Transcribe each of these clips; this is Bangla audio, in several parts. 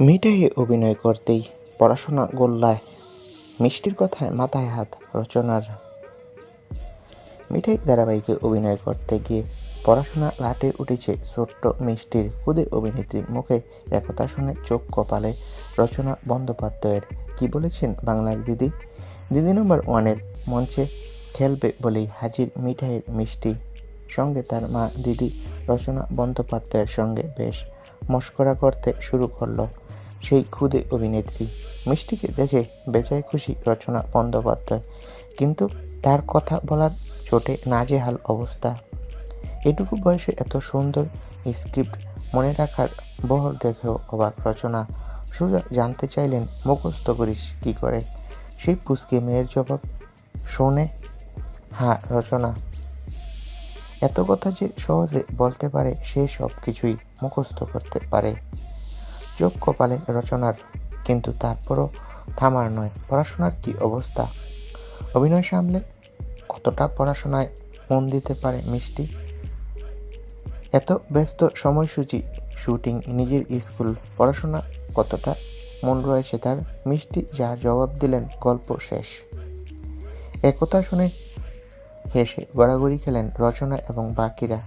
মিঠাইয়ে অভিনয় করতেই পড়াশোনা গোল্লায়। মিষ্টির কথায় মাথায় হাত রচনার। মিঠাই ধারাবাহিকে অভিনয় করতে গিয়ে পড়াশোনা লাটে উঠেছে ছোট্ট মিষ্টির। খুদে অভিনেত্রীর মুখে একথা শুনে চোখ কপালে রচনা বন্দ্যোপাধ্যায়ের। কি বলেছেন বাংলার দিদি? দিদি নম্বর ওয়ানের মঞ্চে খেলবে বলেই হাজির মিঠাইয়ের মিষ্টি। সঙ্গে তার মা দিদি রচনা বন্দ্যোপাধ্যায়ের সঙ্গে বেশ মস্করা করতে শুরু করল সেই খুদে অভিনেত্রী। মিষ্টিকে দেখে বেজায় খুশি রচনা বন্দ্যোপাধ্যায়। কিন্তু তার কথা বলার চোটে নাজেহাল অবস্থা। এটুকু বয়সে এত সুন্দর স্ক্রিপ্ট মনে রাখার বহর দেখেও অবাক রচনা। সোজা জানতে চাইলেন, মুখস্থ করিস কী করে? সেই পুচকে মেয়ের জবাব শোনে। হ্যাঁ রচনা। এত কথা যে সহজে বলতে পারে সে সব কিছুই মুখস্থ করতে পারে। চোখ কপালে রচনার, কিন্তু তারপরও থামার নয়। পড়াশোনার কি অবস্থা? অভিনয় সামলে কতটা পড়াশোনায় মন দিতে পারে মিষ্টি? এত ব্যস্ত সময়সূচি, শুটিং, নিজের স্কুল, পড়াশোনা কতটা মন রয়েছে তার? মিষ্টি যা জবাব দিলেন, গল্প শেষ। একথা শুনে হেসে গড়াগড়ি খেলেন রচনা এবং বাকিরা।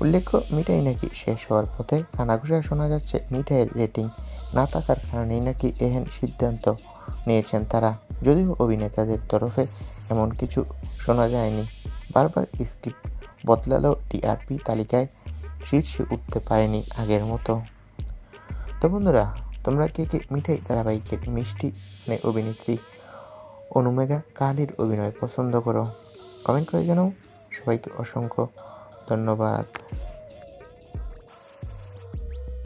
উল্লেখ্য, মিঠাই নাকি শেষ হওয়ার পথে কানাঘুষা শোনা যাচ্ছে মিঠাইয়ের রেটিং। না থাকার কারণেই নাকি এহেন সিদ্ধান্ত নিয়েছেন তারা। যদিও অভিনেতাদের তরফে এমন কিছু শোনা যায়নি। বারবার স্ক্রিপ্ট বদলালেও টিআরপি তালিকায় শীর্ষে উঠতে পারেনি আগের মতো। তো বন্ধুরা, তোমরা কে কে মিঠাই ধারাবাহিকের মিষ্টি মানে অভিনেত্রী অনুমেঘা কালির অভিনয় পছন্দ করো? কমেন্ট করে জানাও। সবাইকে অসংখ্য ধন্যবাদ।